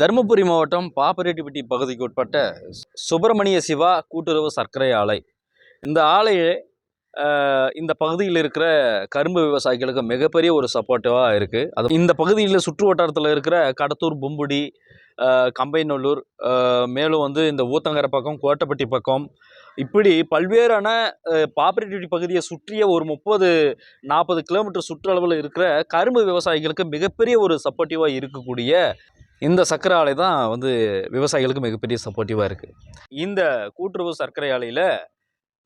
தருமபுரி மாவட்டம் பாப்பரெட்டிப்பட்டி பகுதிக்கு உட்பட்ட சுப்பிரமணிய சிவா கூட்டுறவு சர்க்கரை ஆலை. இந்த ஆலையே இந்த பகுதியில் இருக்கிற கரும்பு விவசாயிகளுக்கு மிகப்பெரிய ஒரு சப்போர்ட்டிவாக இருக்குது அது இந்த பகுதியில் சுற்று வட்டாரத்தில் இருக்கிற கடத்தூர் பும்புடி கம்பைநல்லூர் மேலும் வந்து இந்த ஊத்தங்கரை பக்கம் கோட்டப்பட்டி பக்கம் இப்படி பல்வேறான பாப்பரேட்டிவிட்டி பகுதியை சுற்றிய ஒரு முப்பது நாற்பது கிலோமீட்டர் சுற்றளவில் இருக்கிற கரும்பு விவசாயிகளுக்கு மிகப்பெரிய ஒரு சப்போர்ட்டிவாக இருக்கக்கூடிய இந்த சர்க்கரை ஆலை தான் வந்து விவசாயிகளுக்கு மிகப்பெரிய சப்போர்ட்டிவாக இருக்குது இந்த கூட்டுறவு சர்க்கரை ஆலையில்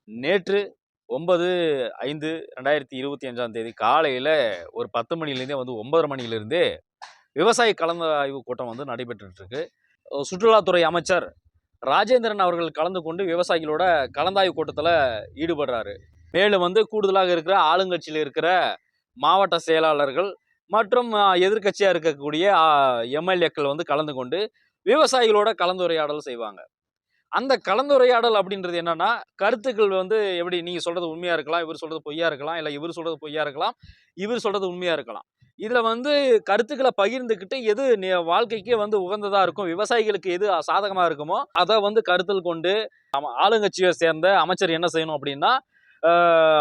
நேற்று ஒன்பது ஐந்து ரெண்டாயிரத்தி இருபத்தி அஞ்சாம் தேதி காலையில் ஒரு பத்து மணிலேருந்தே வந்து ஒன்பதரை மணிலேருந்தே விவசாய கலந்தாய்வு கூட்டம் வந்து நடைபெற்றுட்டுருக்கு சுற்றுலாத்துறை அமைச்சர் ராஜேந்திரன் அவர்கள் கலந்து கொண்டு விவசாயிகளோட கலந்தாய்வு கூட்டத்தில் ஈடுபடுறாரு. மேலும் வந்து கூடுதலாக இருக்கிற ஆளுங்கட்சியில் இருக்கிற மாவட்ட செயலாளர்கள் மற்றும் எதிர்கட்சியாக இருக்கக்கூடிய எம்எல்ஏக்கள் வந்து கலந்து கொண்டு விவசாயிகளோட கலந்துரையாடல் செய்வாங்க. அந்த கலந்துரையாடல் அப்படின்றது என்னன்னா கருத்துக்கள் வந்து எப்படி நீங்கள் சொல்றது உண்மையா இருக்கலாம் இவர் சொல்றது பொய்யா இருக்கலாம் இல்லை இவர் சொல்றது பொய்யா இருக்கலாம் இவர் சொல்றது உண்மையா இருக்கலாம். இதில் வந்து கருத்துக்களை பகிர்ந்துக்கிட்டு எது நி- வாழ்க்கைக்கு வந்து உகந்ததாக இருக்கும் விவசாயிகளுக்கு எது சாதகமாக இருக்குமோ அதை வந்து கருத்தில் கொண்டு ஆளுங்கட்சியை சேர்ந்த அமைச்சர் என்ன செய்யணும் அப்படின்னா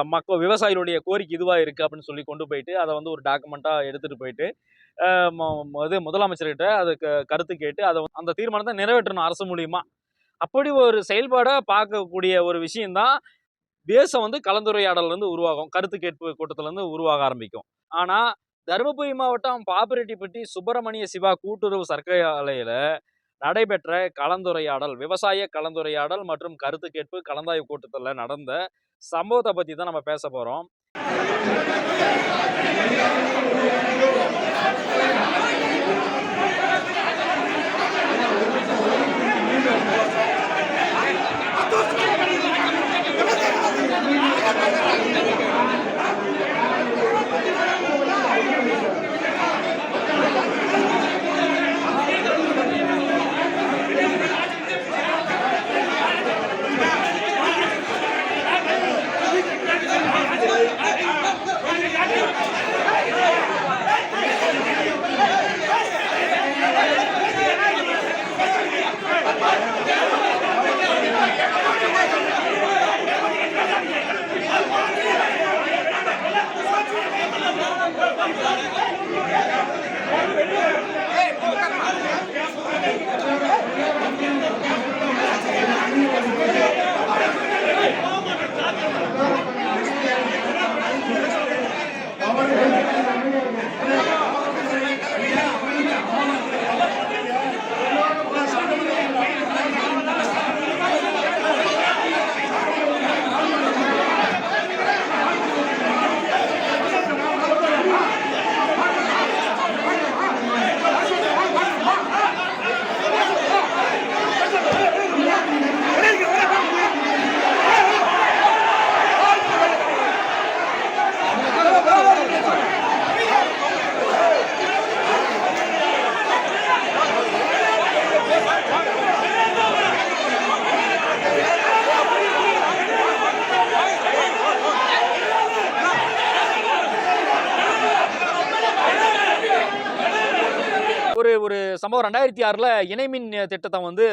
மக்கள் விவசாயிகளுடைய கோரிக்கை இதுவாக இருக்குது அப்படின்னு சொல்லி கொண்டு போயிட்டு அதை வந்து ஒரு டாக்குமெண்ட்டாக எடுத்துகிட்டு போயிட்டு இது முதலமைச்சர்கிட்ட அதுக்கு கருத்து கேட்டு அதை அந்த தீர்மானத்தை நிறைவேற்றணும் அரசு மூலியமாக அப்படி ஒரு செயல்பாடை பார்க்கக்கூடிய ஒரு விஷயம்தான் தேசம் வந்து கலந்துரையாடல் இருந்து உருவாகும் கருத்து கேட்பு கூட்டத்திலேருந்து உருவாக ஆரம்பிக்கும். ஆனால் தருமபுரி மாவட்டம் பாப்பிரெட்டிப்பட்டி சுப்பிரமணிய சிவா கூட்டுறவு சர்க்கரை ஆலையில் நடைபெற்ற கலந்துரையாடல் விவசாய கலந்துரையாடல் மற்றும் கருத்து கேட்பு கலந்தாய்வு கூட்டத்தில் நடந்த சம்பவத்தை பற்றி தான் நம்ம பேச போறோம். ஒரு ஒரு சம்பவம் ரெண்டாயிரத்தி ஆறில் இணைமின் திட்டத்தை வந்து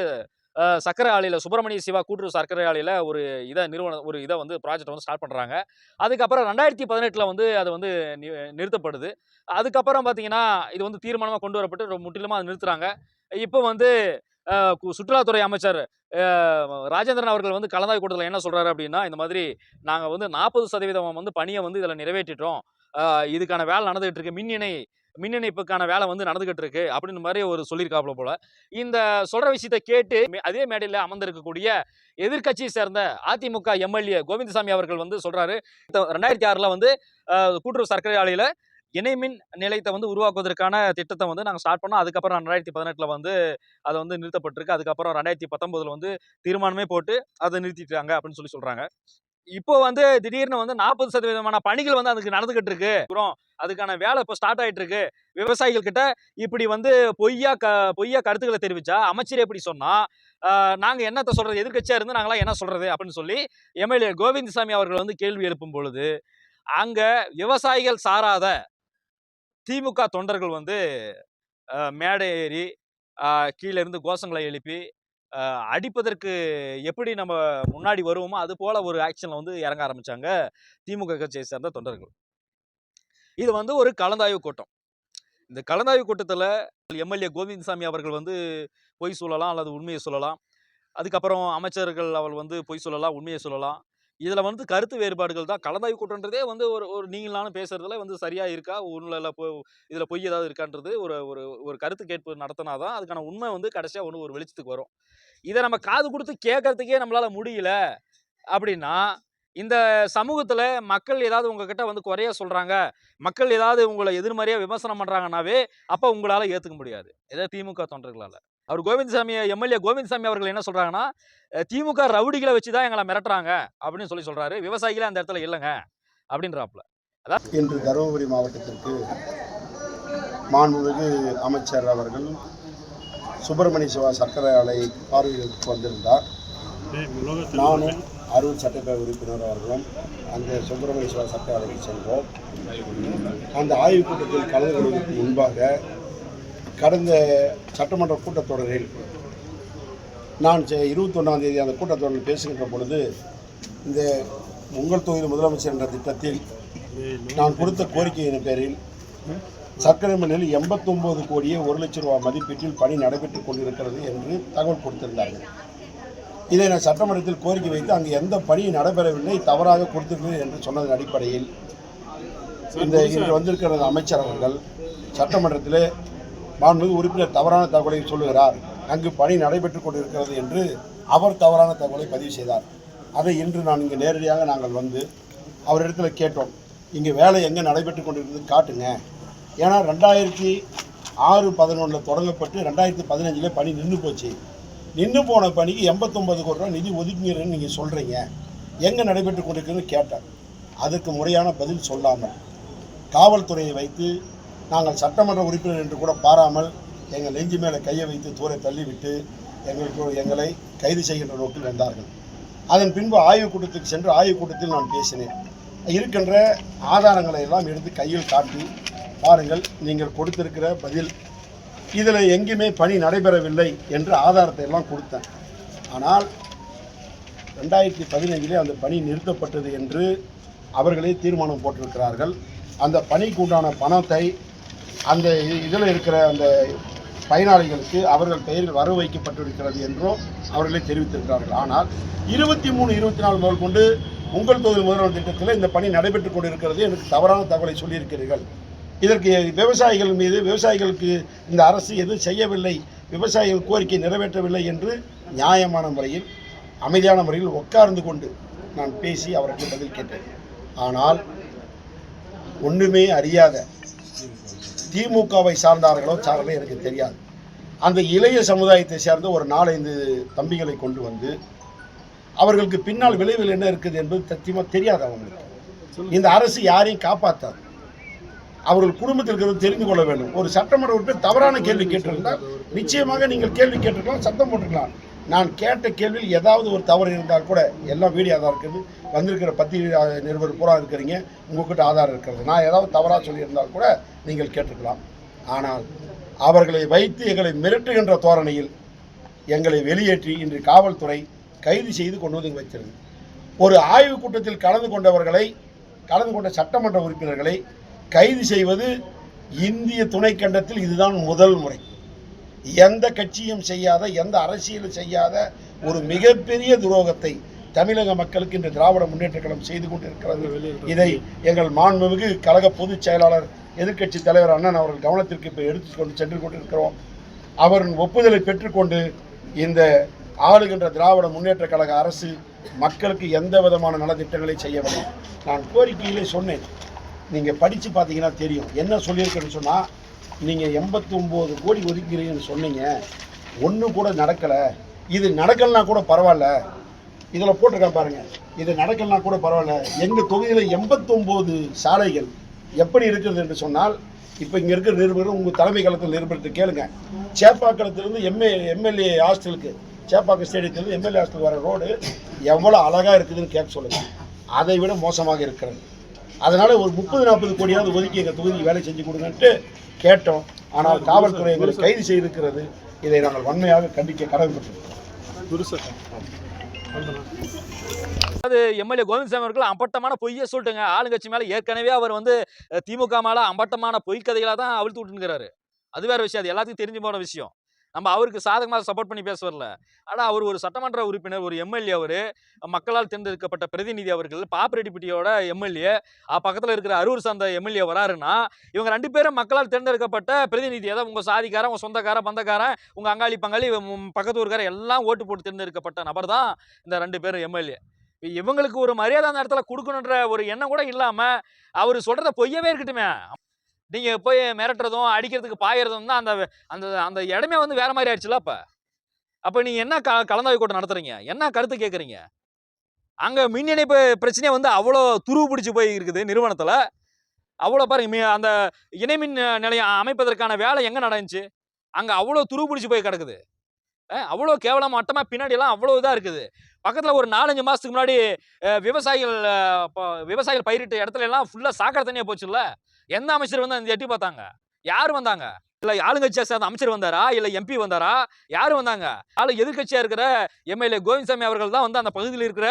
சர்க்கரை ஆலையில் சுப்பிரமணிய சிவா கூட்டுறவு சர்க்கரை ஆலையில் ஒரு இதை நிறுவனம் ஒரு இதை வந்து ப்ராஜெக்ட் வந்து ஸ்டார்ட் பண்ணுறாங்க அதுக்கப்புறம் ரெண்டாயிரத்தி பதினெட்டில் வந்து அது வந்து நிறுத்தப்படுது. அதுக்கப்புறம் பார்த்தீங்கன்னா இது வந்து தீர்மானமாக கொண்டு வரப்பட்டு ரொம்ப முற்றிலுமாக அதை நிறுத்துறாங்க. இப்போ வந்து கு- சுற்றுலாத்துறை அமைச்சர் ராஜேந்திரன் அவர்கள் வந்து கலந்தாய் கூட்டத்தில் என்ன சொல்கிறாரு அப்படின்னா இந்த மாதிரி நாங்கள் வந்து நாற்பது சதவீதம் வந்து பணியை வந்து இதில் நிறைவேற்றிட்டோம். இதுக்கான வேலை நடந்துகிட்டு இருக்கு. மின் இணை மின் இணைப்புக்கான வேலை வந்து நடந்துகிட்டு இருக்கு அப்படின்னு மாதிரி ஒரு சொல்லியிருக்காப்புல போல. இந்த சொல்ற விஷயத்தை கேட்டு மே- அதே மேடையில் அமர்ந்திருக்கக்கூடிய எதிர்க்கட்சியை சேர்ந்த அதிமுக எம்எல்ஏ கோவிந்தசாமி அவர்கள் வந்து சொல்றாரு. ரெண்டாயிரத்தி ஆறுல வந்து கூட்டுறவு சர்க்கரை ஆலையில இணைமின் நிலையத்தை வந்து உருவாக்குவதற்கான திட்டத்தை வந்து நாங்கள் ஸ்டார்ட் பண்ணோம். அதுக்கப்புறம் ரெண்டாயிரத்தி பதினெட்டில் வந்து அதை வந்து நிறுத்தப்பட்டிருக்கு. அதுக்கப்புறம் ரெண்டாயிரத்தி பத்தொம்போதில் வந்து தீர்மானமே போட்டு அதை நிறுத்திட்டாங்க அப்படின்னு சொல்லி சொல்கிறாங்க இப்போ வந்து திடீர்னு வந்து நாற்பது சதவீதமான பணிகள் வந்து அதுக்கு நடந்துகிட்டு இருக்கு அப்புறம் அதுக்கான வேலை இப்போ ஸ்டார்ட் ஆயிட்டு இருக்கு விவசாயிகள் கிட்ட இப்படி வந்து பொய்யா க பொய்யா கருத்துக்களை தெரிவிச்சா அமைச்சர் எப்படி சொன்னா நாங்கள் நாங்க என்னத்த சொல்றது? எதிர்க்கட்சியா இருந்து நாங்களாம் என்ன சொல்றது? அப்படின்னு சொல்லி எம்எல்ஏ கோவிந்தசாமி அவர்கள் வந்து கேள்வி எழுப்பும் பொழுது அங்க விவசாயிகள் சாராத திமுக தொண்டர்கள் வந்து மேடை ஏறி கீழே இருந்து கோஷங்களை எழுப்பி அடிப்பதற்கு எப்படி நம்ம முன்னாடி வருவோமோ அது போல ஒரு ஆக்ஷனில் வந்து இறங்க ஆரம்பித்தாங்க திமுக கட்சியை சேர்ந்த தொண்டர்கள். இது வந்து ஒரு கலந்தாய்வு கூட்டம். இந்த கலந்தாய்வு கூட்டத்தில் எம்எல்ஏ கோவிந்தசாமி அவர்கள் வந்து பொய் சொல்லலாம் அல்லது உண்மையை சொல்லலாம். அதுக்கப்புறம் அமைச்சர்கள் அவள் வந்து பொய் சொல்லலாம் உண்மையை சொல்லலாம். இதில் வந்து கருத்து வேறுபாடுகள் தான். கலந்தாய்வு கூட்டன்றதே வந்து ஒரு ஒரு நீங்களான பேசுறதுல வந்து சரியாக இருக்கா? உள்ள பொ இதில் பொய் ஏதாவது இருக்கான்றது ஒரு ஒரு ஒரு கருத்து கேட்பு நடத்தினா தான் அதுக்கான உண்மை வந்து கடைசியாக ஒன்று ஒரு வெளிச்சத்துக்கு வரும். இதை நம்ம காது கொடுத்து கேட்கறதுக்கே நம்மளால் முடியல அப்படின்னா இந்த சமூகத்தில் மக்கள் ஏதாவது உங்ககிட்ட வந்து குறைய சொல்கிறாங்க மக்கள் ஏதாவது உங்களை எதிர்மறையாக விமர்சனம் பண்ணுறாங்கன்னாவே அப்போ உங்களால் ஏற்றுக்க முடியாது. ஏதாவது திமுக தொண்டர்களால். அவர் கோவிந்தசாமி எம்எல்ஏ கோவிந்தசாமி அவர்கள் என்ன சொல்றாங்கன்னா திமுக ரவுடிகளை வச்சு தான் எங்களை மிரட்டுறாங்க அப்படின்னு சொல்லி சொல்றாரு. விவசாயிகளே அந்த இடத்துல இல்லைங்க அப்படின்றாப்புல. அதான் இன்று தருமபுரி மாவட்டத்திற்கு மாண்புமிகு அமைச்சர் அவர்கள் சுப்பிரமணிய சிவா சர்க்கரை ஆலை பார்வையிற்கு வந்திருந்தார். நானும் அருள் சட்டப்பேரவை உறுப்பினர் அவர்களும் அந்த சுப்பிரமணிய சிவா சர்க்கரை ஆலைக்கு சென்றோம். அந்த ஆய்வுக் கூட்டத்தில் கலந்து கொள்வதற்கு முன்பாக கடந்த சட்டமன்ற கூட்டத்தொடரில் நான் இருபத்தொன்னாம் தேதி அந்த கூட்டத்தொடரில் பேசுகின்ற பொழுது இந்த உங்கள் தொகுதி முதலமைச்சர் என்ற திட்டத்தில் நான் கொடுத்த கோரிக்கையின் பேரில் சர்க்கரை மண்ணில் எண்பத்தொம்போது கோடியே ஒரு லட்சம் ரூபாய் மதிப்பீட்டில் பணி நடைபெற்றுக் கொண்டிருக்கிறது என்று தகவல் கொடுத்திருந்தார்கள். இதை நான் சட்டமன்றத்தில் கோரிக்கை வைத்து அங்கு எந்த பணியும் நடைபெறவில்லை தவறாக கொடுத்திருக்கிறது என்று சொன்னதன் அடிப்படையில் இந்த இன்று வந்திருக்கிற அமைச்சர் அவர்கள் சட்டமன்றத்திலே மாண்புமிகு உறுப்பினர் தவறான தகவலை சொல்லுகிறார். அங்கு பணி நடைபெற்றுக் கொண்டிருக்கிறது என்று அவர் தவறான தகவலை பதிவு செய்தார். அதை இன்று நான் இங்கே நேரடியாக நாங்கள் வந்து அவரிடத்தில் கேட்டோம். இங்கே வேலை எங்கே நடைபெற்றுக் கொண்டிருக்கிறது காட்டுங்க. ஏன்னா ரெண்டாயிரத்தி ஆறு பதினொன்றில் தொடங்கப்பட்டு ரெண்டாயிரத்தி பதினஞ்சில் பணி நின்று போச்சு. நின்று போன பணிக்கு எண்பத்தொம்பது கோடி ரூபா நிதி ஒதுக்குங்கிறன்னு நீங்கள் சொல்கிறீங்க எங்கே நடைபெற்றுக் கொண்டிருக்குன்னு கேட்டேன். அதுக்கு முறையான பதில் சொல்லாமல். காவல்துறையை வைத்து நாங்கள் சட்டமன்ற உறுப்பினர் என்று கூட பாராமல் எங்கள் நெஞ்சு மேலே கையை வைத்து தூரை தள்ளிவிட்டு எங்களுக்கு எங்களை கைது செய்கின்ற நோக்கில் வந்தார்கள். அதன் பின்பு ஆய்வுக் கூட்டத்துக்கு சென்று ஆய்வுக் கூட்டத்தில் நான் பேசினேன். இருக்கின்ற ஆதாரங்களை எல்லாம் எடுத்து கையில் காட்டி பாருங்கள் நீங்கள் கொடுத்திருக்கிற பதில் இதில் எங்கேயுமே பணி நடைபெறவில்லை என்று ஆதாரத்தை எல்லாம் கொடுத்தேன். ஆனால் ரெண்டாயிரத்தி பதினைஞ்சிலே அந்த பணி நிறுத்தப்பட்டது என்று அவர்களே தீர்மானம் போட்டிருக்கிறார்கள். அந்த பணிக்குண்டான பணத்தை அந்த இதில் இருக்கிற அந்த பயனாளிகளுக்கு அவர்கள் பெயரில் வரவு வைக்கப்பட்டிருக்கிறது என்றும் அவர்களே தெரிவித்திருக்கிறார்கள். ஆனால் இருபத்தி மூணு இருபத்தி நாலு முதல் கொண்டு உங்கள் தொகுதி முதல்வர் திட்டத்தில் இந்த பணி நடைபெற்றுக் கொண்டிருக்கிறது எனக்கு தவறான தகவலை சொல்லியிருக்கிறீர்கள். இதற்கு விவசாயிகள் மீது விவசாயிகளுக்கு இந்த அரசு எதுவும் செய்யவில்லை விவசாயிகள் கோரிக்கை நிறைவேற்றவில்லை என்று நியாயமான முறையில் அமைதியான முறையில் உட்கார்ந்து கொண்டு நான் பேசி அவருக்கு பதில் கேட்டேன். ஆனால் ஒன்றுமே அறியாத திமுகவை சார்ந்தார்களோ சார்களோ எனக்கு தெரியாது. அந்த இளைய சமுதாயத்தை சேர்ந்த ஒரு நாலைந்து தம்பிகளை கொண்டு வந்து அவர்களுக்கு பின்னால் விளைவில் என்ன இருக்குது என்பது சத்தியமாக தெரியாது அவங்களுக்கு. இந்த அரசு யாரையும் காப்பாற்றாது அவர்கள் குடும்பத்தில் இருக்கிறது தெரிந்து கொள்ள வேண்டும். ஒரு சட்டமன்ற உறுப்பினர் தவறான கேள்வி கேட்டிருந்தால் நிச்சயமாக நீங்கள் கேள்வி கேட்டிருக்கலாம் சத்தம் போட்டிருக்கலாம். நான் கேட்ட கேள்வியில் ஏதாவது ஒரு தவறு இருந்தால் கூட எல்லாம் வீடியோ ஆதாரம் இருக்குது. வந்திருக்கிற பத்திரிகை நிருபர் பூரா இருக்கிறீங்க. உங்ககிட்ட ஆதாரம் இருக்கிறது. நான் ஏதாவது தவறாக சொல்லியிருந்தால் கூட நீங்கள் கேட்டிருக்கலாம் ஆனால் அவர்களை வைத்து எங்களை மிரட்டுகின்ற தோரணையில் எங்களை வெளியேற்றி இன்று காவல்துறை கைது செய்து கொண்டு வந்து இங்கு வைத்திருந்தது ஒரு ஆய்வுக் கூட்டத்தில் கலந்து கொண்டவர்களை கலந்து கொண்ட சட்டமன்ற உறுப்பினர்களை கைது செய்வது இந்திய துணைக்கண்டத்தில் இதுதான் முதல் முறை. எந்த கட்சியும் செய்யாத எந்த அரசியலும் செய்யாத ஒரு மிகப்பெரிய துரோகத்தை தமிழக மக்களுக்கு இன்று திராவிட முன்னேற்ற கழகம் செய்து கொண்டிருக்கிறது. இதை எங்கள் மாண்புமிகு கழக பொதுச் செயலாளர் எதிர்க்கட்சி தலைவர் அண்ணன் அவர்கள் கவனத்திற்கு இப்போ எடுத்து கொண்டு சென்று கொண்டிருக்கிறோம். அவரின் ஒப்புதலை பெற்றுக்கொண்டு இந்த ஆளுகின்ற திராவிட முன்னேற்ற கழக அரசு மக்களுக்கு எந்த விதமான நலத்திட்டங்களை செய்யவில்லை நான் கோரிக்கையிலே சொன்னேன். நீங்கள் படித்து பார்த்தீங்கன்னா தெரியும். என்ன சொல்லியிருக்கேன்னு சொன்னால் நீங்கள் எண்பத்தொம்போது கோடி ஒதுக்கிறீங்கன்னு சொன்னீங்க. ஒன்று கூட நடக்கலை. இது நடக்கலைன்னா கூட பரவாயில்ல. இதில் போட்டிருக்கேன் பாருங்கள் இது நடக்கலைன்னா கூட பரவாயில்ல. எங்கள் தொகுதியில் எண்பத்தொம்போது சாலைகள் எப்படி இருக்கிறது என்று சொன்னால் இப்போ இங்கே இருக்கிற நிருபர்கள் உங்கள் தலைமை களத்தில் நிருபர்கிட்ட கேளுங்க. சேப்பாக்களத்திலிருந்து எம்ஏ எம்எல்ஏ ஹாஸ்டலுக்கு சேப்பாக்கம் ஸ்டேடியத்திலிருந்து எம்எல்ஏ ஹாஸ்டல் வர ரோடு எவ்வளோ அழகாக இருக்குதுன்னு கேட்க சொல்லுங்கள் அதை விட மோசமாக இருக்கிறது. அதனால் ஒரு முப்பது நாற்பது கோடியாவது ஒதுக்கி எங்கள் தொகுதிக்கு வேலை செஞ்சு கொடுங்கன்ட்டு கேட்டோம். ஆனால் காவல்துறை எங்களை கைது செய்திருக்கிறது. இதை நாங்கள் வன்மையாக கண்டிக்க கடமைப்பட்டிருக்கிறோம். அது எம்எல்ஏ கோவிந்தசாமி அவர்கள் அம்பட்டமான பொய்யை சொல்லிட்டுங்க. ஆளுங்கட்சி மேலே ஏற்கனவே அவர் வந்து திமுக மேலே அம்பட்டமான பொய் தான் அவிழ்த்து விட்டுங்கிறாரு அது வேற விஷயம். அது எல்லாத்துக்கும் தெரிஞ்சு போன விஷயம். நம்ம அவருக்கு சாதகமாக சப்போர்ட் பண்ணி பேச வரல. ஆனால் அவர் ஒரு சட்டமன்ற உறுப்பினர் ஒரு எம்எல்ஏ அவர் மக்களால் தேர்ந்தெடுக்கப்பட்ட பிரதிநிதி அவர்கள் பாப்பரெட்டிப்பட்டியோட எம்எல்ஏ பக்கத்தில் இருக்கிற அரூர் சார்ந்த எம்எல்ஏ வராருன்னா இவங்க ரெண்டு பேரும் மக்களால் தேர்ந்தெடுக்கப்பட்ட பிரதிநிதி அதாவது உங்கள் சாதிக்காரன் உங்கள் சொந்தக்காரன் பந்தக்காரன் உங்கள் அங்காளி பங்காளி பக்கத்து ஊருக்கார எல்லாம் ஓட்டு போட்டு தேர்ந்தெடுக்கப்பட்ட நபர் தான் இந்த ரெண்டு பேரும் எம்எல்ஏ இவங்களுக்கு ஒரு மரியாதை அந்த இடத்துல கொடுக்கணுன்ற ஒரு எண்ணம் கூட இல்லாமல் அவர் சொல்கிறத பொய்யவே இருக்கட்டுமே. நீங்க போய் மிரட்டுறதும் அடிக்கிறதுக்கு பாயறதும் தான் அந்த அந்த அந்த இடமே வந்து வேற மாதிரி ஆயிடுச்சுல அப்ப? அப்ப நீங்க என்ன க கலந்தாய்வு கூட்டம் நடத்துறீங்க? என்ன கருத்து கேட்குறீங்க அங்க மின் இணைப்பு பிரச்சனையே வந்து அவ்வளோ துருவு பிடிச்சி போய் இருக்குது நிறுவனத்துல. அவ்வளோ பாருங்க மீ அந்த இணைமின் நிலையம் அமைப்பதற்கான வேலை எங்க நடந்துச்சு? அங்க அவ்வளோ துருவு பிடிச்சி போய் கிடக்குது. அவ்வளோ கேவலம் மட்டமா பின்னாடியெல்லாம் அவ்வளோ இதாக இருக்குது. பக்கத்தில் ஒரு நாலஞ்சு மாதத்துக்கு முன்னாடி விவசாயிகள் விவசாயிகள் பயிரிட்ட இடத்துல எல்லாம் ஃபுல்லாக சாக்கடை தண்ணியாக போச்சுல்ல? எந்த அமைச்சர் வந்து அந்த எட்டி பார்த்தாங்க? யார் வந்தாங்க? இல்லை ஆளுங்கட்சியை சேர்ந்த அமைச்சர் வந்தாரா? இல்லை எம்பி வந்தாரா? யார் வந்தாங்க? ஆளு எதிர்கட்சியாக இருக்கிற எம்எல்ஏ கோவிந்தசாமி அவர்கள் தான் வந்து அந்த பகுதியில் இருக்கிற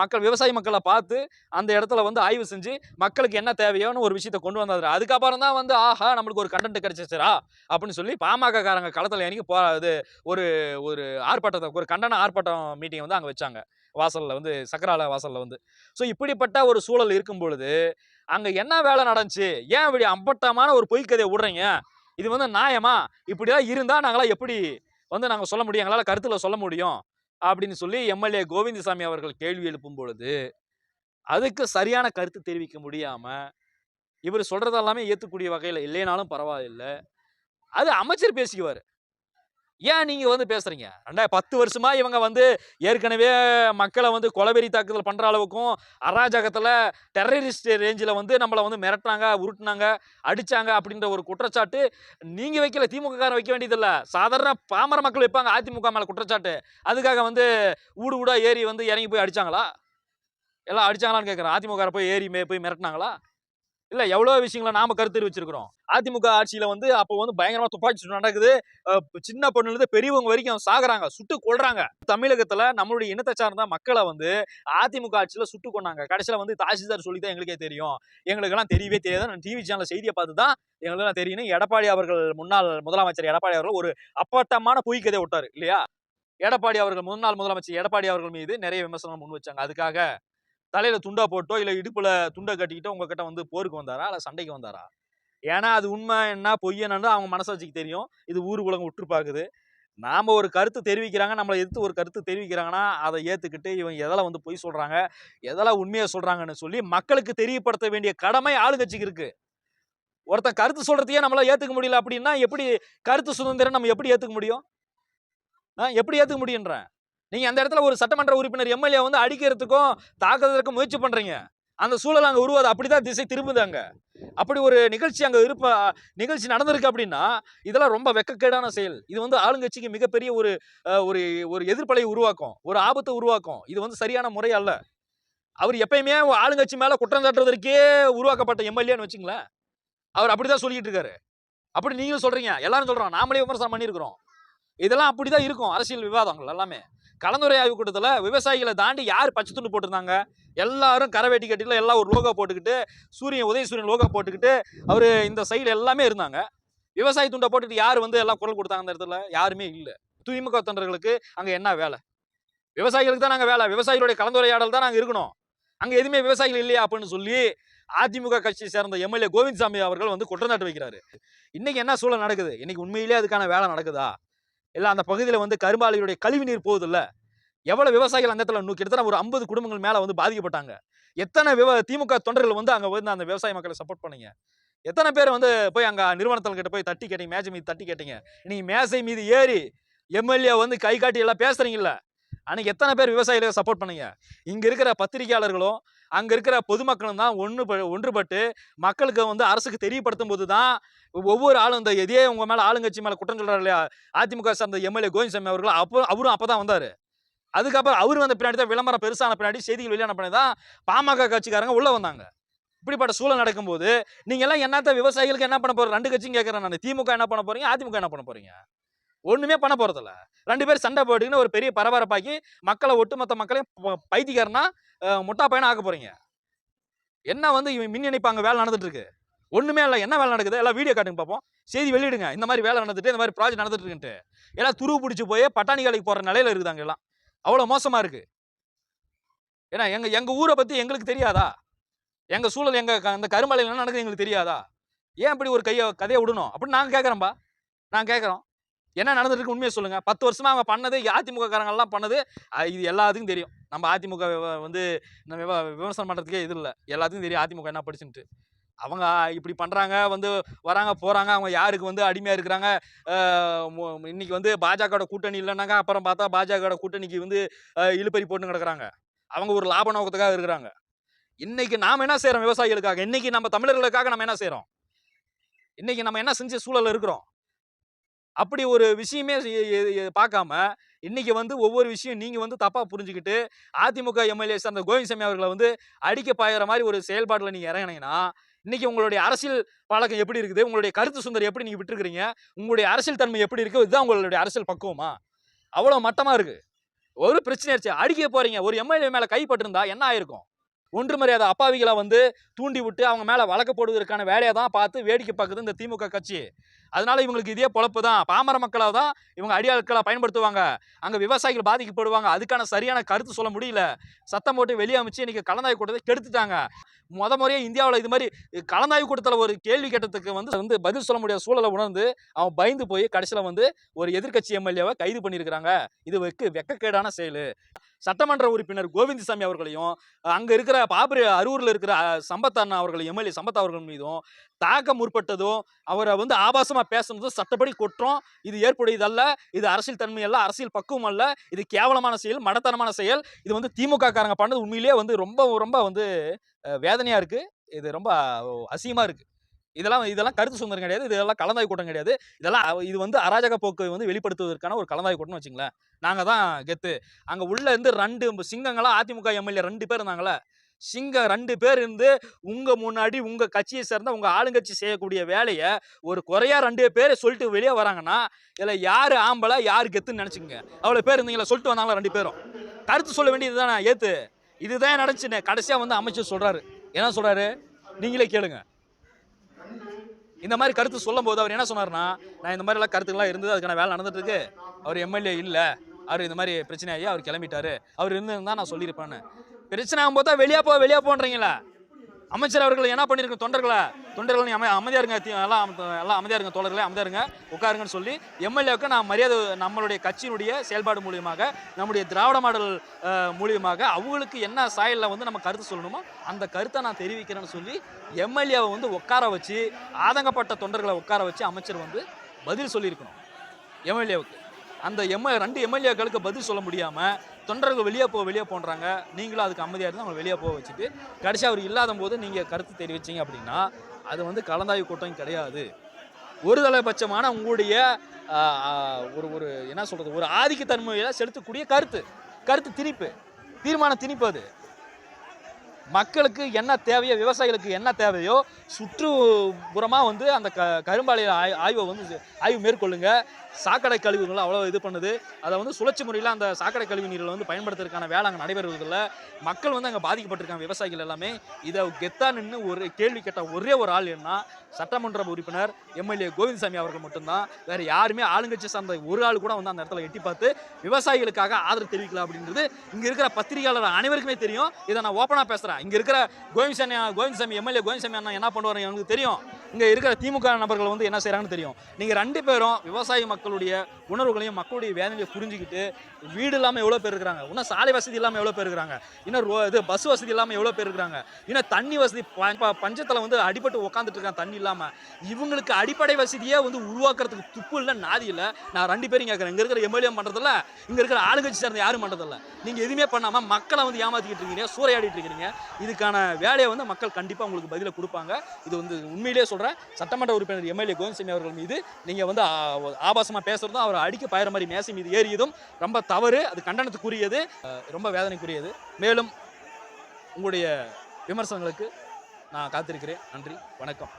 மக்கள் விவசாய மக்களை பார்த்து அந்த இடத்துல வந்து ஆய்வு செஞ்சு மக்களுக்கு என்ன தேவையோன்னு ஒரு விஷயத்தை கொண்டு வந்தாரு. அதுக்கப்புறம் தான் வந்து ஆஹா நம்மளுக்கு ஒரு கண்டென்ட் கிடைச்சிச்சரா அப்படின்னு சொல்லி பாமக காரங்க களத்தில் இறங்கி போ இது ஒரு ஒரு ஆர்ப்பாட்டத்தை ஒரு கண்டன ஆர்ப்பாட்டம் மீட்டிங் வந்து அங்கே வச்சாங்க. வாசலில் வந்து சக்கரால வாசலில் வந்து. ஸோ இப்படிப்பட்ட ஒரு சூழல் இருக்கும் பொழுது அங்கே என்ன வேலை நடந்துச்சு? ஏன் இப்படி அம்பட்டமான ஒரு பொய்க்கதையை விடுறீங்க? இது வந்து நியாயமா? இப்படிலாம் இருந்தால் நாங்களாம் எப்படி வந்து நாங்கள் சொல்ல முடியும்? எங்களால் கருத்தில் சொல்ல முடியும்? அப்படின்னு சொல்லி எம்எல்ஏ கோவிந்தசாமி அவர்கள் கேள்வி எழுப்பும் பொழுது அதுக்கு சரியான கருத்து தெரிவிக்க முடியாமல் இவர் சொல்றதெல்லாமே ஏற்றக்கூடிய வகையில் இல்லைனாலும் பரவாயில்ல. அது அமைச்சர் பேசிக்குவார். ஏன் நீங்கள் வந்து பேசுகிறீங்க ரெண்டாயிரம் பத்து வருஷமாக இவங்க வந்து ஏற்கனவே மக்களை வந்து கொலவெறி தாக்குதல் பண்ணுற அளவுக்கும் அராஜகத்தில் டெரரிஸ்ட் ரேஞ்சில் வந்து நம்மளை வந்து மிரட்டினாங்க உருட்டினாங்க அடித்தாங்க அப்படின்ற ஒரு குற்றச்சாட்டு நீங்கள் வைக்கல திமுககாரன் வைக்க வேண்டியதில்லை. சாதாரண பாமர மக்கள் வைப்பாங்க அதிமுக மேலே குற்றச்சாட்டு. அதுக்காக வந்து ஊடு ஊடாக ஏறி வந்து இறங்கி போய் அடிச்சாங்களா? எல்லாம் அடிச்சாங்களான்னு கேட்குறேன் அதிமுக போய் ஏறி மே- போய் மிரட்டினாங்களா? இல்ல எவ்வளவு விஷயங்களை நாம கருத்து வச்சிருக்கிறோம் அதிமுக ஆட்சியில வந்து அப்போ வந்து பயங்கரமா துப்பாக்கி சுட்டு நடக்குது. சின்ன பொண்ணுல இருந்து பெரியவங்க வரைக்கும் சாகுறாங்க சுட்டு கொள்றாங்க தமிழகத்துல நம்மளுடைய இனத்தை சார்ந்த மக்களை வந்து அதிமுக ஆட்சியில சுட்டு கொண்டாங்க கடைசியில வந்து தாசில்தார் சொல்லி தான் எங்களுக்கே தெரியும். எங்களுக்கெல்லாம் தெரியவே தெரியாது. நான் டிவி சேனல் செய்தியை பார்த்து தான் எங்களுக்கெல்லாம் தெரியும். எடப்பாடி அவர்கள் முன்னாள் முதலமைச்சர் எடப்பாடி அவர்கள் ஒரு அப்பட்டமான பொய் கதை விட்டாரு இல்லையா? எடப்பாடி அவர்கள் முன்னாள் முதலமைச்சர் எடப்பாடி அவர்கள் மீது நிறைய விமர்சனம் முன் வச்சாங்க. அதுக்காக தலையில துண்டா போட்டோ இல்ல இடுப்புல துண்டை கட்டிக்கிட்டோ உங்ககிட்ட வந்து போருக்கு வந்தாரா? இல்ல சண்டைக்கு வந்தாரா? ஏன்னா அது உண்மை என்ன பொய் என்னன்னு அவங்க மனசாட்சிக்கு தெரியும். இது ஊர் உலகம் உற்று பார்க்குது நாம ஒரு கருத்து தெரிவிக்கிறாங்க நம்மளை எதிர்த்து ஒரு கருத்து தெரிவிக்கிறாங்கன்னா அதை ஏத்துக்கிட்டு இவங்க எதெல்லாம் வந்து பொய் சொல்றாங்க எதெல்லாம் உண்மையை சொல்றாங்கன்னு சொல்லி மக்களுக்கு தெரியப்படுத்த வேண்டிய கடமை ஆளுங்கட்சிக்கு இருக்கு. ஒருத்தன் கருத்து சொல்றதையே நம்மளால ஏத்துக்க முடியல அப்படின்னா எப்படி கருத்து சுதந்திரம் நம்ம எப்படி ஏத்துக்க முடியும்? ஆ, எப்படி ஏத்துக்க முடியுன்றேன் நீங்கள் அந்த இடத்துல ஒரு சட்டமன்ற உறுப்பினர் எம்எல்ஏ வந்து அடிக்கிறதுக்கும் தாக்குறதுக்கும் முயற்சி பண்ணுறீங்க அந்த சூழல் அங்கே உருவாது. அப்படிதான் திசை திரும்புது அங்கே. அப்படி ஒரு நிகழ்ச்சி அங்கே இருப்ப நிகழ்ச்சி நடந்திருக்கு அப்படின்னா இதெல்லாம் ரொம்ப வெக்கக்கேடான செயல். இது வந்து ஆளுங்கட்சிக்கு மிகப்பெரிய ஒரு ஒரு ஒரு எதிர்ப்பலை உருவாக்கும். ஒரு ஆபத்தை உருவாக்கும். இது வந்து சரியான முறை அல்ல. அவர் எப்பயுமே ஆளுங்கட்சி மேலே குற்றம் சாட்டுவதற்கே உருவாக்கப்பட்ட எம்எல்ஏன்னு வச்சுங்களேன். அவர் அப்படி தான் சொல்லிட்டு இருக்காரு. அப்படி நீங்களும் சொல்கிறீங்க எல்லாரும் சொல்கிறோம் நாமளே விமர்சனம் பண்ணியிருக்கிறோம். இதெல்லாம் அப்படி தான் இருக்கும் அரசியல் விவாதங்கள் எல்லாமே. கலந்துரையாய்வு கூட்டத்தில் விவசாயிகளை தாண்டி யார் பச்சை துண்டு போட்டிருந்தாங்க? எல்லாரும் கரை வேட்டி கட்டில எல்லாம் ஒரு லோகோ போட்டுக்கிட்டு சூரியன் உதயசூரியன் லோகோ போட்டுக்கிட்டு அவர் இந்த சைடு எல்லாமே இருந்தாங்க. விவசாய துண்டை போட்டுட்டு யார் வந்து எல்லாம் குரல் கொடுத்தாங்க அந்த இடத்துல? யாருமே இல்லை. திமுக தொண்டர்களுக்கு அங்கே என்ன வேலை? விவசாயிகளுக்கு தான் நாங்கள் வேலை. விவசாயிகளுடைய கலந்துரையாடல் தான் நாங்கள் இருக்கணும். அங்கே எதுவுமே விவசாயிகள் இல்லையா அப்படின்னு சொல்லி அதிமுக கட்சியை சேர்ந்த எம்எல்ஏ கோவிந்தசாமி அவர்கள் வந்து குற்றச்சாட்டு வைக்கிறாரு. இன்னைக்கு என்ன சூழல் நடக்குது? இன்னைக்கு உண்மையிலேயே அதுக்கான வேலை நடக்குதா? இல்லை அந்த பகுதியில் வந்து கரும்பாலையுடைய கழிவு நீர் போகுதில்ல? எவ்வளோ விவசாயிகள் அந்த இடத்துல நூ- கிட்டத்தட்ட ஒரு ஐம்பது குடும்பங்கள் மேலே வந்து பாதிக்கப்பட்டாங்க. எத்தனை விவ திமுக தொண்டர்கள் வந்து அங்கே வந்து அந்த விவசாய மக்களை சப்போர்ட் பண்ணீங்க? எத்தனை பேர் வந்து போய் அங்கே நிறுவனத்தில் கிட்ட போய் தட்டி கேட்டீங்க மேஜை மீது தட்டி கேட்டீங்க? நீங்கள் மேசை மீது ஏறி எம்எல்ஏ வந்து கை காட்டி எல்லாம் பேசுறீங்கல்ல? அன்றைக்கி எத்தனை பேர் விவசாயிகளை சப்போர்ட் பண்ணீங்க? இங்கே இருக்கிற பத்திரிகையாளர்களும் அங்கே இருக்கிற பொதுமக்களும் தான் ஒன்று ஒன்றுபட்டு மக்களுக்கு வந்து அரசுக்கு தெரியப்படுத்தும் போது தான் ஒவ்வொரு ஆளும் இந்த எதே உங்க மேலே ஆளுங்கட்சி மேலே குற்றம் சொல்கிறார் இல்லையா? அதிமுக சார்ந்த எம்எல்ஏ கோவிந்தசாமி அவர்கள் அப்போ அவரும் அப்போ தான் வந்தார். அதுக்கப்புறம் அவர் வந்த பின்னாடி தான் விளம்பரம் பெருசான பின்னாடி செய்திகள் வெளியான பின்னாடி தான் பாமக கட்சிக்காரங்க உள்ளே வந்தாங்க. இப்படிப்பட்ட சூழல் நடக்கும்போது நீங்க எல்லாம் என்னத்த விவசாயிகளுக்கு என்ன பண்ண போகிறோம் ரெண்டு கட்சியும் கேட்குறேன் நான். திமுக என்ன பண்ண போகிறீங்க அதிமுக என்ன பண்ண போறீங்க? ஒண்ணுமே பண்ண போறதில்ல. ரெண்டு பேரும் சண்டை போட்டுக்கின்னு ஒரு பெரிய பரபரப்பாக்கி மக்களை ஒட்டுமொத்த மக்களையும் ப- பைத்தியக்காரனா முட்டா பையனா ஆக்க போறீங்க. என்ன வந்து இவன் மின் இணைப்பாங்க வேலை நடந்துட்டு இருக்கு ஒண்ணுமே இல்லை. என்ன வேலை நடக்குது? எல்லாம் வீடியோ காட்டுங்க பார்ப்போம் செய்தி வெளியிடுங்க. இந்த மாதிரி வேலை நடந்துட்டு இந்த மாதிரி ப்ராஜெக்ட் நடந்துட்டு இருக்குன்ட்டு எல்லாம் துருவு பிடிச்சி போய் பட்டாணி வேலைக்கு போற நிலையில இருக்குதாங்க எல்லாம். அவ்வளோ மோசமா இருக்கு. ஏன்னா எங்க எங்க ஊரை பத்தி எங்களுக்கு தெரியாதா? எங்க சூழல் எங்க க- அந்த கருமலையில் என்ன நடக்குது எங்களுக்கு தெரியாதா? ஏன் இப்படி ஒரு கையை கதையை விடணும்? அப்படின்னு நாங்கள் கேட்குறோம்பா நாங்கள் கேட்குறோம். என்ன நடந்துட்டு உண்மையை சொல்லுங்க. பத்து வருஷமா அவங்க பண்ணது அதிமுக பண்ணது இது எல்லாத்துக்கும் தெரியும். நம்ம அதிமுக வந்து நம்ம விவ- விமர்சனம் பண்றதுக்கே இது இல்லை. எல்லாத்துக்கும் தெரியும் அதிமுக என்ன படிச்சுட்டு அவங்க இப்படி பண்ணுறாங்க வந்து வராங்க போகிறாங்க அவங்க யாருக்கு வந்து அடிமையாக இருக்கிறாங்க இன்றைக்கி இன்னைக்கு வந்து பாஜகவோட கூட்டணி இல்லைனாங்க அப்புறம் பார்த்தா பாஜகவோட கூட்டணிக்கு வந்து இழுப்பறி போட்டு கிடக்குறாங்க. அவங்க ஒரு லாப நோக்கத்துக்காக இருக்கிறாங்க. இன்றைக்கி நாம் என்ன செய்கிறோம் விவசாயிகளுக்காக? இன்றைக்கி நம்ம தமிழர்களுக்காக நம்ம என்ன செய்கிறோம் இன்றைக்கி நம்ம என்ன செஞ்ச சூழலில் இருக்கிறோம்? அப்படி ஒரு விஷயமே பார்க்காம இன்னைக்கு வந்து ஒவ்வொரு விஷயம் நீங்க வந்து தப்பா புரிஞ்சுக்கிட்டு அதிமுக எம்எல்ஏ சார்ந்த கோவிந்தசாமி அவர்களை வந்து அடிக்க பாயிற மாதிரி ஒரு செயல்பாட்டில் நீங்க இறங்கினீங்கன்னா இன்னைக்கு உங்களுடைய அரசியல் பழக்கம் எப்படி இருக்குது? உங்களுடைய கருத்து சுந்தரம் எப்படி நீங்க விட்டுருக்கீங்க உங்களுடைய அரசியல் தன்மை எப்படி இருக்கு இதுதான் உங்களுடைய அரசியல் பக்குவமா? அவ்வளவு மட்டமா இருக்கு. ஒரு பிரச்சனை ஆச்சு அடிக்க போறீங்க. ஒரு எம்எல்ஏ மேல கைப்பட்டிருந்தா என்ன ஆயிருக்கும்? ஒன்று மரியாதை அப்பாவிகளை வந்து தூண்டி விட்டு அவங்க மேலே வழக்கு போடுவதற்கான வேலையை தான் பார்த்து வேடிக்கை பார்க்குது இந்த திமுக கட்சி. அதனால் இவங்களுக்கு இதே பொழப்பு தான். பாமர மக்களாக தான் இவங்க அடியாட்களை பயன்படுத்துவாங்க. அங்கே விவசாயிகள் பாதிக்கப்படுவாங்க. அதுக்கான சரியான கருத்து சொல்ல முடியல. சத்தம் போட்டு வெளியே அமைச்சு இன்னைக்கு கலந்தாய்வு கூட்டத்தை கெடுத்துட்டாங்க. முத முறையே இந்தியாவில் இது மாதிரி கலந்தாய்வு கூட்டத்தில் ஒரு கேள்வி கேட்டதுக்கு வந்து வந்து பதில் சொல்ல முடியாத சூழலை உணர்ந்து அவன் பயந்து போய் கடைசியில் வந்து ஒரு எதிர்க்கட்சி எம்எல்ஏவை கைது பண்ணியிருக்கிறாங்க. இது வெக்கு வெக்கக்கேடான செயல். சட்டமன்ற உறுப்பினர் கோவிந்தசாமி அவர்களையும் அங்கே இருக்கிற பாபரி அரூரில் இருக்கிற சம்பத் அண்ணா அவர்கள் எம்எல்ஏ சம்பத் அவர்கள் மீதும் தாக்க முற்பட்டதும் அவரை வந்து ஆபாசமாக பேசுனதும் சட்டப்படி குற்றம். இது ஏற்புடையதல்ல இது அரசியல் தன்மை அல்ல. அரசியல் பக்குவம் அல்ல. இது கேவலமான செயல் மடத்தனமான செயல். இது வந்து திமுக காரங்க பண்ணது உண்மையிலேயே வந்து ரொம்ப ரொம்ப வந்து வேதனையாக இருக்குது இது ரொம்ப அசியமாக இருக்குது இதெல்லாம் இதெல்லாம் கருத்து சுதந்திரம் கிடையாது. இதெல்லாம் கலந்தாய் கூட்டம் கிடையாது. இதெல்லாம் இது வந்து அராஜக போக்கை வந்து வெளிப்படுத்துவதற்கான ஒரு கலந்தாய் கூட்டம்னு வச்சுங்களேன். நாங்கள் தான் கெத்து. அங்கே உள்ள இருந்து ரெண்டு சிங்கங்களா அதிமுக எம்எல்ஏ ரெண்டு பேர் இருந்தாங்களே சிங்கம் ரெண்டு பேர் இருந்து உங்கள் முன்னாடி உங்கள் கட்சியை சேர்ந்த உங்கள் ஆளுங்கட்சி செய்யக்கூடிய வேலையை ஒரு குறையாக ரெண்டு பேர் சொல்லிட்டு வெளியே வராங்கன்னா இதில் யார் ஆம்பளை யார் கெத்துன்னு நினச்சிங்க அவ்வளோ பேர் இருந்தீங்களா சொல்லிட்டு வந்தாங்களா ரெண்டு பேரும்? கருத்து சொல்ல வேண்டியது தானே ஏத்து. இதுதான் நடந்துச்சுன்னு கடைசியாக வந்து அமைச்சர் சொல்கிறாரு என்ன சொல்கிறாரு நீங்களே கேளுங்க. இந்த மாதிரி கருத்து சொல்லும் போது அவர் என்ன சொன்னார்னா நான் இந்த மாதிரிலாம் கருத்துக்கெல்லாம் இருந்தது அதுக்கான வேலை நடந்துட்டு இருக்கு அவர் எம்எல்ஏ இல்லை. அவர் இந்த மாதிரி பிரச்சனையாகி அவர் கிளம்பிட்டாரு. அவர் இருந்திருந்தா நான் சொல்லியிருப்பேன்னு. பிரச்சனை ஆகும்போது தான் வெளியே போ வெளியே போன்றீங்களா அமைச்சர் அவர்கள் என்ன பண்ணிருக்க தொண்டர்களை? தொண்டர்கள் நீ அமை அமைதியாக இருங்க எல்லாம் எல்லாம் அமைதியாக இருங்க தோழர்களே அமைதியாக இருங்க. உட்காருங்கன்னு சொல்லி எம்எல்ஏவுக்கு நான் மரியாதை நம்மளுடைய கட்சியினுடைய செயல்பாடு மூலியமாக நம்முடைய திராவிட மாடல் மூலியமாக அவங்களுக்கு என்ன சாயல்ல வந்து நம்ம கருத்து சொல்லணுமோ அந்த கருத்தை நான் தெரிவிக்கிறேன்னு சொல்லி எம்எல்ஏவை வந்து உட்கார வச்சு ஆதங்கப்பட்ட தொண்டர்களை உட்கார வச்சு அமைச்சர் வந்து பதில் சொல்லியிருக்கணும். எம்எல்ஏவுக்கு. அந்த எம்எல் ரெண்டு எம்எல்ஏக்களுக்கு பதில் சொல்ல முடியாமல் தொண்டர்கள் வெளியே போக வெளியே போன்றாங்க. நீங்களும் அதுக்கு அமைதியாக இருந்து அவங்க வெளியே போக வச்சுட்டு கடைசி அவர் இல்லாத போது நீங்கள் கருத்து தெரிவிச்சீங்க அப்படின்னா அது வந்து கலந்தாய்வு கூட்டம் கிடையாது. ஒரு தலைபட்சமான உங்களுடைய ஒரு ஒரு என்ன சொல்கிறது ஒரு ஆதிக்கத்தன்மையில் செலுத்தக்கூடிய கருத்து. கருத்து திணிப்பு. தீர்மான திணிப்பு அது. மக்களுக்கு என்ன தேவையோ விவசாயிகளுக்கு என்ன தேவையோ சுற்றுப்புறமாக வந்து அந்த க கரும்பாலைய ஆய் ஆய்வை வந்து ஆய்வு மேற்கொள்ளுங்க. சாக்கடை கழிவுகளை அவ்வளோ இது பண்ணுது. அதை வந்து சுழற்சி முறையில் அந்த சாக்கடை கழிவு நீரில் வந்து பயன்படுத்துறதுக்கான வேலை அங்கே நடைபெறுவதில்ல. மக்கள் வந்து அங்கே பாதிக்கப்பட்டிருக்காங்க விவசாயிகள் எல்லாமே. இதை கெத்தா நின்று ஒரு கேள்வி கேட்ட ஒரே ஒரு ஆள் என்ன? சட்டமன்ற உறுப்பினர் எம்எல்ஏ கோவிந்தசாமி அவர்கள் மட்டும்தான். வேறு யாருமே ஆளுங்கட்சி சார்ந்த ஒரு ஆள் கூட வந்து அந்த இடத்துல எட்டி பார்த்து விவசாயிகளுக்காக ஆதரவு தெரிவிக்கலாம் அப்படின்றது இங்கே இருக்கிற பத்திரிகையாளர் அனைவருக்குமே தெரியும். இதை நான் ஓப்பனாக பேசுகிறேன் இங்கே இருக்கிற கோவிந்தசாமி கோவிந்தசாமி எம்எல்ஏ கோவிந்தசாமி அண்ணா என்ன பண்ணுவாரு எனக்கு தெரியும். இங்கே இருக்கிற திமுக நபர்கள் வந்து என்ன செய்கிறாங்கன்னு தெரியும். நீங்கள் ரெண்டு பேரும் விவசாய மக்களுடைய உணர்வுகளையும் மக்களுடைய வேதனையை புரிஞ்சுக்கிட்டு வீடு இல்லாமல் எவ்வளோ பேர் இருக்கிறாங்க? இன்னும் சாலை வசதி இல்லாமல் எவ்வளோ பேர் இருக்கிறாங்க? இன்னும் ரோ- இது பஸ் வசதி இல்லாமல் எவ்வளோ பேர் இருக்கிறாங்க? இன்னும் தண்ணி வசதி பஞ்சத்தில் வந்து அடிபட்டு உட்காந்துட்டு இருக்காங்க தண்ணி இல்லாமல் இவங்களுக்கு அடிப்படை வசதியே வந்து உருவாக்குறதுக்கு துப்பு இல்லை நாதி இல்லை. நான் ரெண்டு பேரும் கேட்குறேன் இங்கே இருக்கிற எம்எல்ஏ பண்ணுறதில்ல இங்கே இருக்கிற ஆளுங்கட்சி சார்ந்த யாரும் பண்ணுறதில்ல நீங்கள் எதுவுமே பண்ணாமல் மக்களை வந்து ஏமாற்றிக்கிட்டு இருக்கீங்க சூறையாடிட்டு இருக்கிறீங்க இதுக்கான வேலையை வந்து மக்கள் கண்டிப்பாக உங்களுக்கு பதிலை கொடுப்பாங்க. இது வந்து உண்மையிலேயே சொல்கிறேன் சட்டமன்ற உறுப்பினர் எம்எல்ஏ கோவிந்தசாமி அவர்கள் மீது நீங்கள் வந்து ஆபாசமாக பேசுகிறதும் அவர் அடிக்க பாயிற மாதிரி மேசை மீது ஏறியதும் ரொம்ப தவறு. அது கண்டனத்துக்குரியது. ரொம்ப வேதனைக்குரியது. மேலும் உங்களுடைய விமர்சனங்களுக்கு நான் காத்திருக்கிறேன். நன்றி. வணக்கம்.